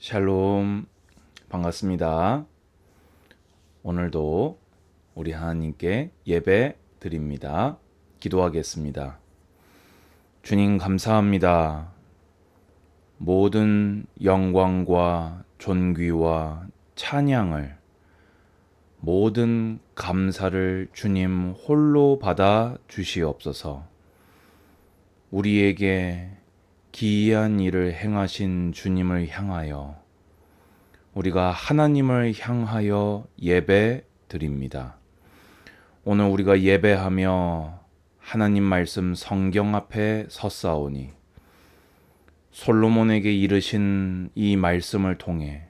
샬롬 반갑습니다. 오늘도 우리 하나님께 예배 드립니다. 기도하겠습니다. 주님 감사합니다. 모든 영광과 존귀와 찬양을 모든 감사를 주님 홀로 받아 주시옵소서. 우리에게 기이한 일을 행하신 주님을 향하여 우리가 하나님을 향하여 예배 드립니다. 오늘 우리가 예배하며 하나님 말씀 성경 앞에 섰사오니 솔로몬에게 이르신 이 말씀을 통해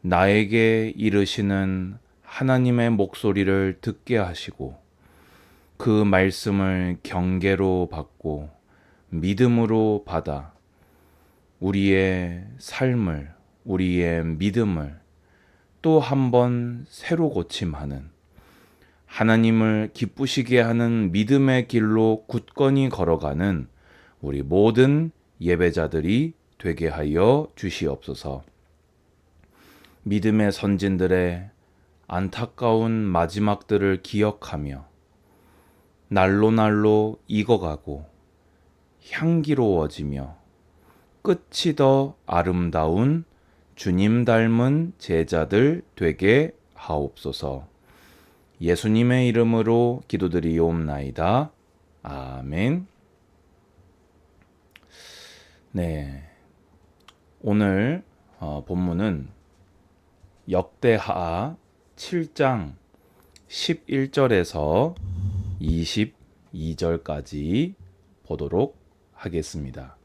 나에게 이르시는 하나님의 목소리를 듣게 하시고 그 말씀을 경계로 받고 믿음으로 받아 우리의 삶을, 우리의 믿음을 또 한 번 새로 고침하는 하나님을 기쁘시게 하는 믿음의 길로 굳건히 걸어가는 우리 모든 예배자들이 되게 하여 주시옵소서. 믿음의 선진들의 안타까운 마지막들을 기억하며 날로 날로 익어가고 향기로워지며 끝이 더 아름다운 주님 닮은 제자들 되게 하옵소서. 예수님의 이름으로 기도드리옵나이다. 아멘. 네. 오늘 어, 본문은 역대하 7장 11절에서 22절까지 보도록 하겠습니다.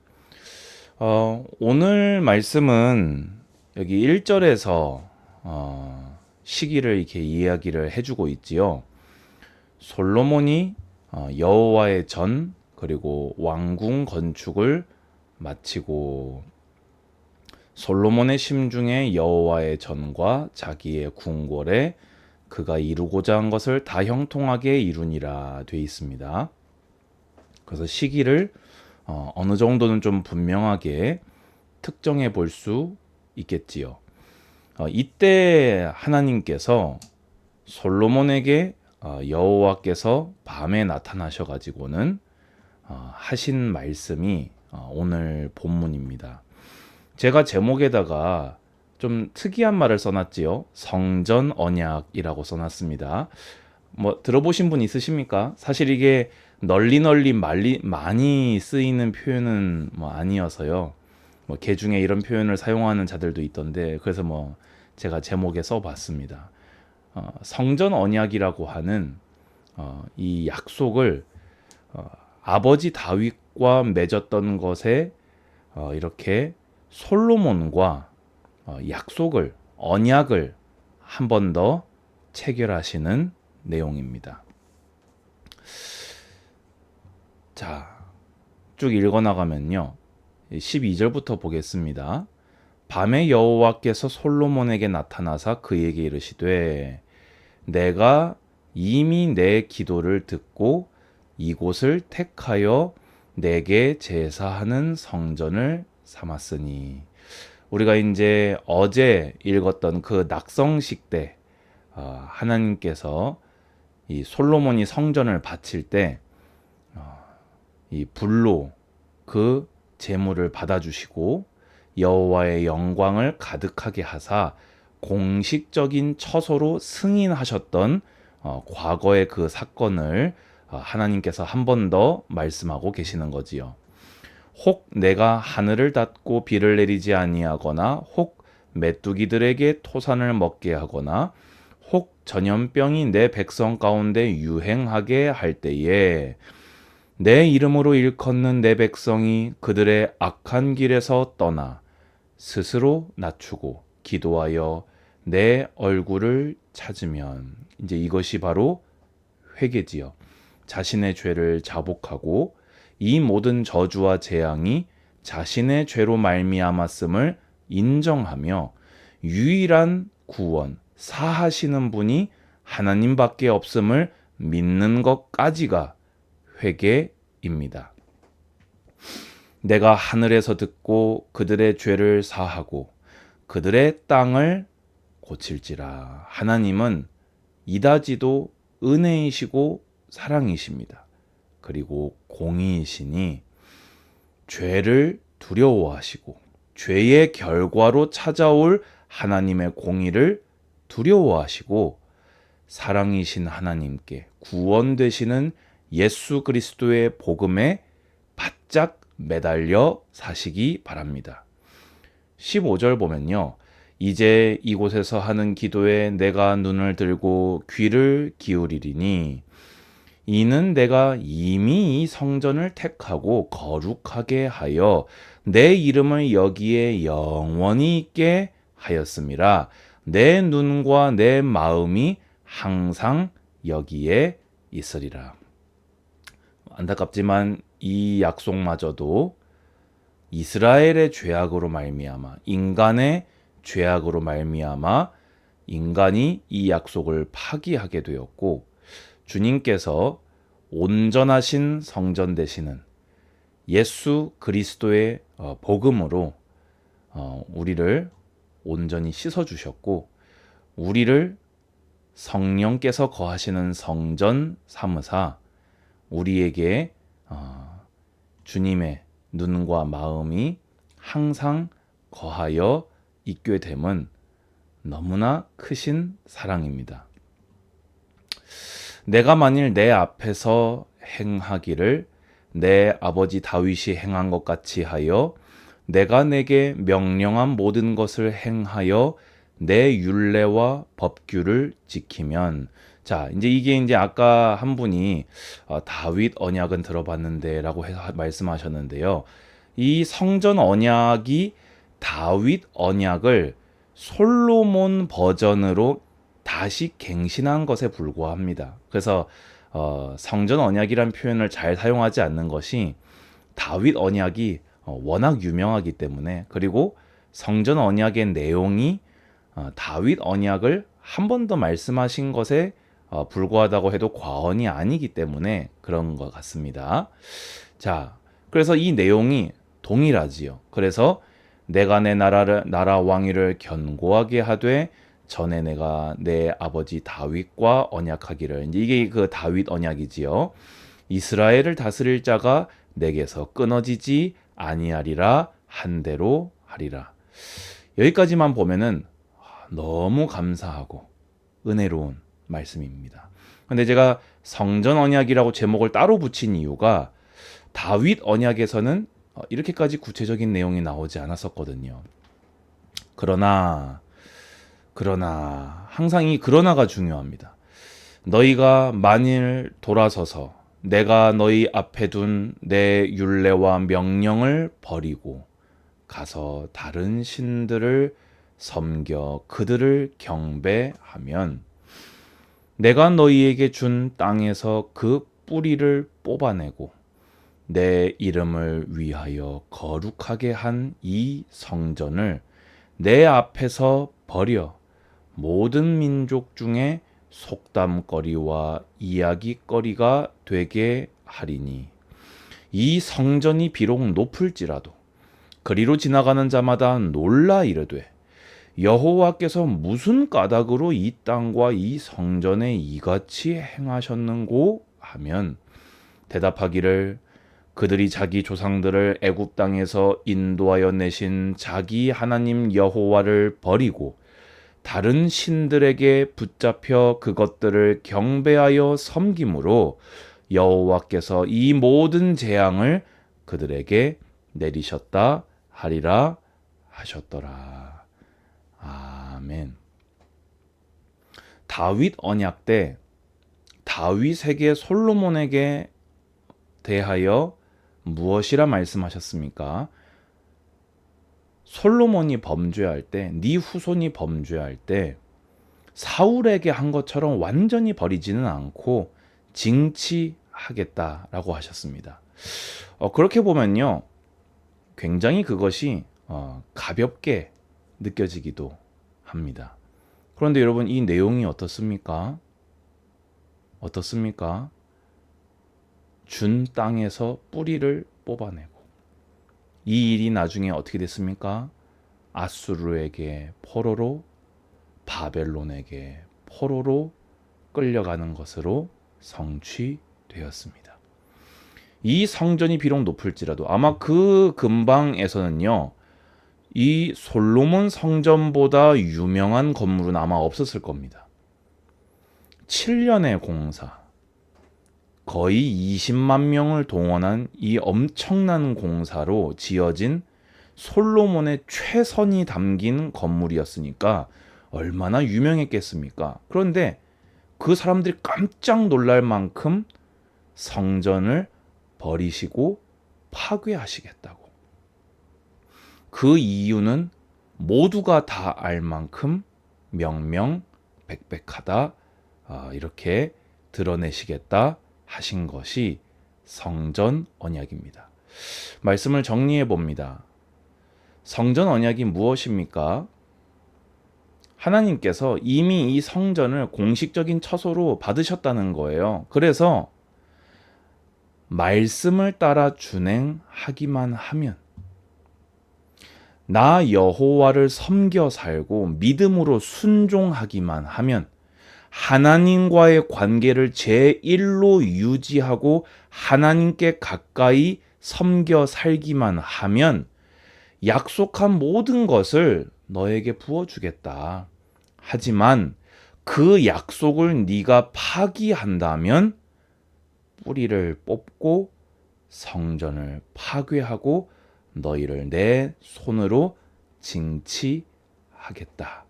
어, 오늘 말씀은 여기 1절에서 어, 시기를 이렇게 이야기를 해주고 있지요. 솔로몬이 어, 여호와의 전 그리고 왕궁 건축을 마치고 솔로몬의 심중에 여호와의 전과 자기의 궁궐에 그가 이루고자 한 것을 다 형통하게 이루니라 돼 있습니다. 그래서 시기를 어, 어느 정도는 좀 분명하게 특정해 볼 수 있겠지요. 어, 이때 하나님께서 솔로몬에게 어, 여호와께서 밤에 나타나셔 가지고는 어, 하신 말씀이 어, 오늘 본문입니다. 제가 제목에다가 좀 특이한 말을 써놨지요. 성전 언약이라고 써놨습니다. 뭐 들어보신 분 있으십니까? 사실 이게 널리 널리 말리, 많이 쓰이는 표현은 뭐 아니어서요. 뭐 개중에 이런 표현을 사용하는 자들도 있던데 그래서 뭐 제가 제목에 써봤습니다. 어, 성전 언약이라고 하는 어, 이 약속을 어, 아버지 다윗과 맺었던 것에 어, 이렇게 솔로몬과 어, 약속을 언약을 한 번 더 체결하시는 내용입니다. 자, 쭉 읽어 나가면요. 12절부터 보겠습니다. 밤에 여호와께서 솔로몬에게 나타나사 그에게 이르시되 내가 이미 내 기도를 듣고 이곳을 택하여 내게 제사하는 성전을 삼았으니 우리가 이제 어제 읽었던 그 낙성식 때 어, 하나님께서 이 솔로몬이 성전을 바칠 때 이 불로 그 제물을 받아주시고 여호와의 영광을 가득하게 하사 공식적인 처소로 승인하셨던 어, 과거의 그 사건을 어, 하나님께서 한 번 더 말씀하고 계시는 거지요. 혹 내가 하늘을 닫고 비를 내리지 아니하거나 혹 메뚜기들에게 토산을 먹게 하거나 혹 전염병이 내 백성 가운데 유행하게 할 때에 내 이름으로 일컫는 내 백성이 그들의 악한 길에서 떠나 스스로 낮추고 기도하여 내 얼굴을 찾으면 이제 이것이 바로 회개지요. 자신의 죄를 자복하고 이 모든 저주와 재앙이 자신의 죄로 말미암았음을 인정하며 유일한 구원 사하시는 분이 하나님밖에 없음을 믿는 것까지가 회개입니다. 내가 하늘에서 듣고 그들의 죄를 사하고 그들의 땅을 고칠지라. 하나님은 이다지도 은혜이시고 사랑이십니다. 그리고 공의이시니 죄를 두려워하시고 죄의 결과로 찾아올 하나님의 공의를 두려워하시고 사랑이신 하나님께 구원 되시는 예수 그리스도의 복음에 바짝 매달려 사시기 바랍니다. 15절 보면요. 이제 이곳에서 하는 기도에 내가 눈을 들고 귀를 기울이리니 이는 내가 이미 이 성전을 택하고 거룩하게 하여 내 이름을 여기에 영원히 있게 하였음이라 내 눈과 내 마음이 항상 여기에 있으리라. 안타깝지만 이 약속마저도 이스라엘의 죄악으로 말미암아 인간의 죄악으로 말미암아 인간이 이 약속을 파기하게 되었고 주님께서 온전하신 성전 되시는 예수 그리스도의 어, 복음으로 어, 우리를 온전히 씻어 주셨고 우리를 성령께서 거하시는 성전 삼으사 우리에게 어, 주님의 눈과 마음이 항상 거하여 있게 됨은 너무나 크신 사랑입니다. 내가 만일 내 앞에서 행하기를 내 아버지 다윗이 행한 것 같이 하여 내가 내게 명령한 모든 것을 행하여 내 율례와 법규를 지키면 자 이제 이게 이제 아까 한 분이 어, 다윗 언약은 들어봤는데라고 해, 말씀하셨는데요. 이 성전 언약이 다윗 언약을 솔로몬 버전으로 다시 갱신한 것에 불과합니다. 그래서 어, 성전 언약이란 표현을 잘 사용하지 않는 것이 다윗 언약이 어, 워낙 유명하기 때문에 그리고 성전 언약의 내용이 어, 다윗 언약을 한 번 더 말씀하신 것에 어, 불과하다고 해도 과언이 아니기 때문에 그런 것 같습니다. 자, 그래서 이 내용이 동일하지요. 그래서 내가 내 나라를 나라 왕위를 견고하게 하되 전에 내가 내 아버지 다윗과 언약하기를 이게 그 다윗 언약이지요. 이스라엘을 다스릴 자가 내게서 끊어지지 아니하리라 한 대로 하리라. 여기까지만 보면은 너무 감사하고 은혜로운 말씀입니다. 근데 제가 성전 언약이라고 제목을 따로 붙인 이유가 다윗 언약에서는 이렇게까지 구체적인 내용이 나오지 않았었거든요. 그러나 그러나 항상 이 그러나가 중요합니다. 너희가 만일 돌아서서 내가 너희 앞에 둔 내 율례와 명령을 버리고 가서 다른 신들을 섬겨 그들을 경배하면 내가 너희에게 준 땅에서 그 뿌리를 뽑아내고 내 이름을 위하여 거룩하게 한 이 성전을 내 앞에서 버려. 모든 민족 중에 속담거리와 이야기거리가 되게 하리니 이 성전이 비록 높을지라도 그리로 지나가는 자마다 놀라 이르되 여호와께서 무슨 까닭으로 이 땅과 이 성전에 이같이 행하셨는고 하면 대답하기를 그들이 자기 조상들을 애굽 땅에서 인도하여 내신 자기 하나님 여호와를 버리고 다른 신들에게 붙잡혀 그것들을 경배하여 섬김으로 여호와께서 이 모든 재앙을 그들에게 내리셨다 하리라 하셨더라. 아멘. 다윗 언약 때 다윗에게 솔로몬에게 대하여 무엇이라 말씀하셨습니까? 솔로몬이 범죄할 때, 네 후손이 범죄할 때 사울에게 한 것처럼 완전히 버리지는 않고 징치하겠다라고 하셨습니다. 어, 그렇게 보면요, 굉장히 그것이 어, 가볍게 느껴지기도 합니다. 그런데 여러분 이 내용이 어떻습니까? 어떻습니까? 준 땅에서 뿌리를 뽑아내고 이 일이 나중에 어떻게 됐습니까? 아수르에게 포로로 바벨론에게 포로로 끌려가는 것으로 성취되었습니다. 이 성전이 비록 높을지라도 아마 그 근방에서는요. 이 솔로몬 성전보다 유명한 건물은 아마 없었을 겁니다. 7년의 공사, 거의 20만 명을 동원한 이 엄청난 공사로 지어진 솔로몬의 최선이 담긴 건물이었으니까 얼마나 유명했겠습니까? 그런데 그 사람들이 깜짝 놀랄 만큼 성전을 버리시고 파괴하시겠다고. 그 이유는 모두가 다 알 만큼 명명백백하다 아, 이렇게 드러내시겠다 하신 것이 성전 언약입니다. 말씀을 정리해 봅니다. 성전 언약이 무엇입니까? 하나님께서 이미 이 성전을 공식적인 처소로 받으셨다는 거예요. 그래서 말씀을 따라 준행하기만 하면 나 여호와를 섬겨 살고 믿음으로 순종하기만 하면 하나님과의 관계를 제1로 유지하고 하나님께 가까이 섬겨 살기만 하면 약속한 모든 것을 너에게 부어주겠다. 하지만 그 약속을 네가 파기한다면 뿌리를 뽑고 성전을 파괴하고 너희를 내 손으로 징치하겠다.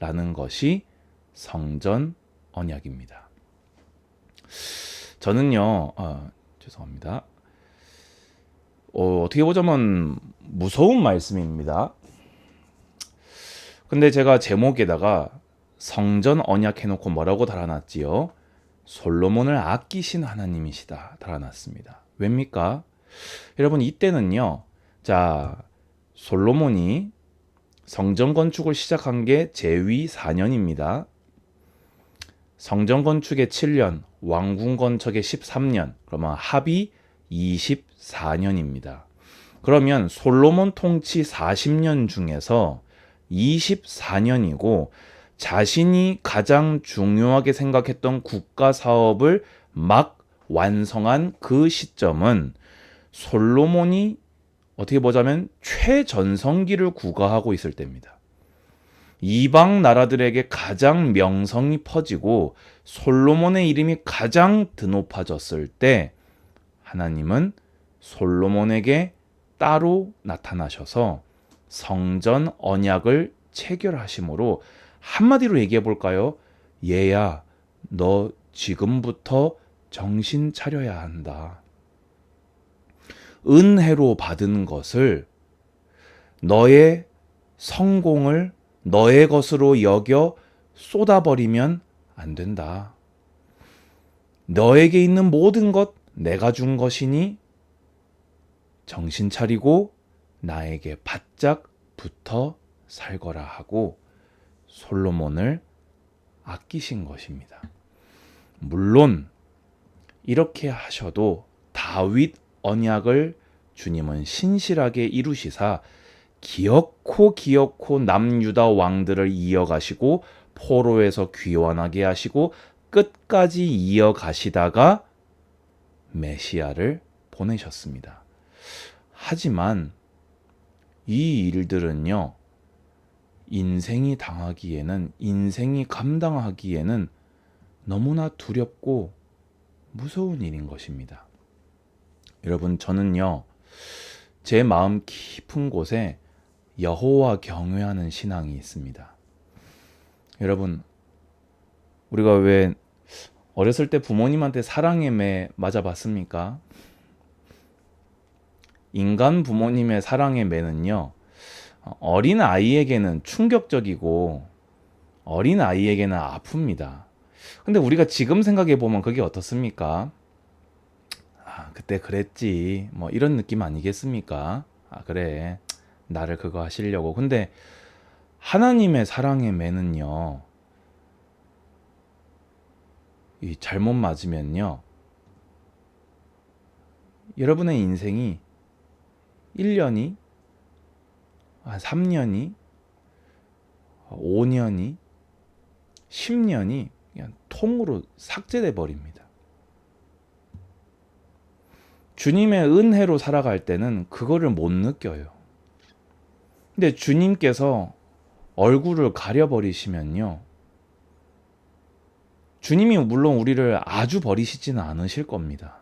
라는 것이 성전 언약입니다. 저는요, 어, 죄송합니다. 어, 어떻게 보자면 무서운 말씀입니다. 근데 제가 제목에다가 성전 언약 해놓고 뭐라고 달아놨지요? 솔로몬을 아끼신 하나님이시다 달아놨습니다. 왜입니까? 여러분 이때는요. 자 솔로몬이 성전 건축을 시작한 게 제위 4년입니다. 성전 건축에 7년, 왕궁 건축에 13년, 그러면 합이 24년입니다. 그러면 솔로몬 통치 40년 중에서 24년이고 자신이 가장 중요하게 생각했던 국가 사업을 막 완성한 그 시점은 솔로몬이 어떻게 보자면 최전성기를 구가하고 있을 때입니다. 이방 나라들에게 가장 명성이 퍼지고 솔로몬의 이름이 가장 드높아졌을 때 하나님은 솔로몬에게 따로 나타나셔서 성전 언약을 체결하심으로 한마디로 얘기해 볼까요? 얘야, 너 지금부터 정신 차려야 한다. 은혜로 받은 것을 너의 성공을 너의 것으로 여겨 쏟아버리면 안 된다. 너에게 있는 모든 것 내가 준 것이니 정신 차리고 나에게 바짝 붙어 살거라 하고 솔로몬을 아끼신 것입니다. 물론 이렇게 하셔도 다윗 언약을 주님은 신실하게 이루시사 기어코 기어코 남유다 왕들을 이어가시고 포로에서 귀환하게 하시고 끝까지 이어가시다가 메시아를 보내셨습니다. 하지만 이 일들은요, 인생이 당하기에는, 인생이 감당하기에는 너무나 두렵고 무서운 일인 것입니다. 여러분, 저는요, 제 마음 깊은 곳에 여호와 경외하는 신앙이 있습니다. 여러분, 우리가 왜 어렸을 때 부모님한테 사랑의 매 맞아봤습니까? 인간 부모님의 사랑의 매는요, 어린 아이에게는 충격적이고, 어린 아이에게는 아픕니다. 근데 우리가 지금 생각해 보면 그게 어떻습니까? 아, 그때 그랬지. 뭐 이런 느낌 아니겠습니까? 아, 그래. 나를 그거 하시려고. 근데 하나님의 사랑의 매는요, 이 잘못 맞으면요, 여러분의 인생이 1년이, 한 3년이, 5년이 10년이 그냥 통으로 삭제돼 버립니다. 주님의 은혜로 살아갈 때는 그거를 못 느껴요. 근데 주님께서 얼굴을 가려버리시면요. 주님이 물론 우리를 아주 버리시지는 않으실 겁니다.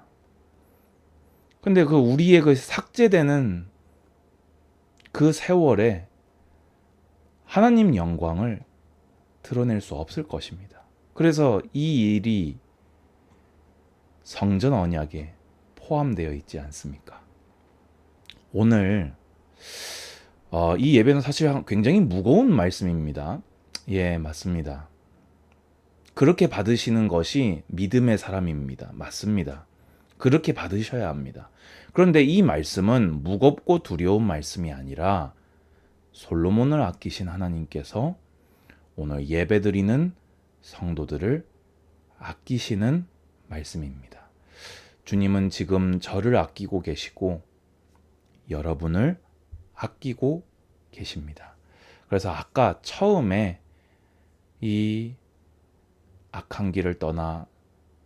근데 그 우리의 그 삭제되는 그 세월에 하나님 영광을 드러낼 수 없을 것입니다. 그래서 이 일이 성전 언약에 포함되어 있지 않습니까? 오늘 어, 이 예배는 사실 굉장히 무거운 말씀입니다. 예, 맞습니다. 그렇게 받으시는 것이 믿음의 사람입니다. 맞습니다. 그렇게 받으셔야 합니다. 그런데 이 말씀은 무겁고 두려운 말씀이 아니라 솔로몬을 아끼신 하나님께서 오늘 예배드리는 성도들을 아끼시는 말씀입니다. 주님은 지금 저를 아끼고 계시고 여러분을 아끼고 계십니다. 그래서 아까 처음에 이 악한 길을 떠나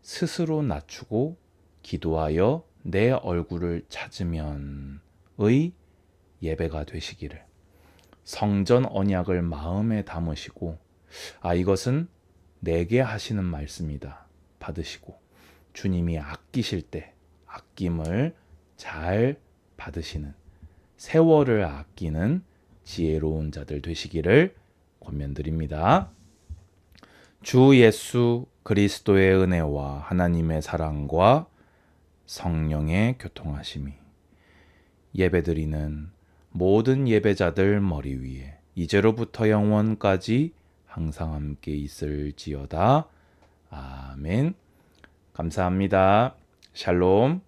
스스로 낮추고 기도하여 내 얼굴을 찾으면의 예배가 되시기를. 성전 언약을 마음에 담으시고 아 이것은 내게 하시는 말씀이다. 받으시고 주님이 아끼실 때 아낌을 잘 받으시는 세월을 아끼는 지혜로운 자들 되시기를 권면드립니다. 주 예수 그리스도의 은혜와 하나님의 사랑과 성령의 교통하심이 예배드리는 모든 예배자들 머리 위에 이제로부터 영원까지 항상 함께 있을지어다. 아멘. 감사합니다. 샬롬.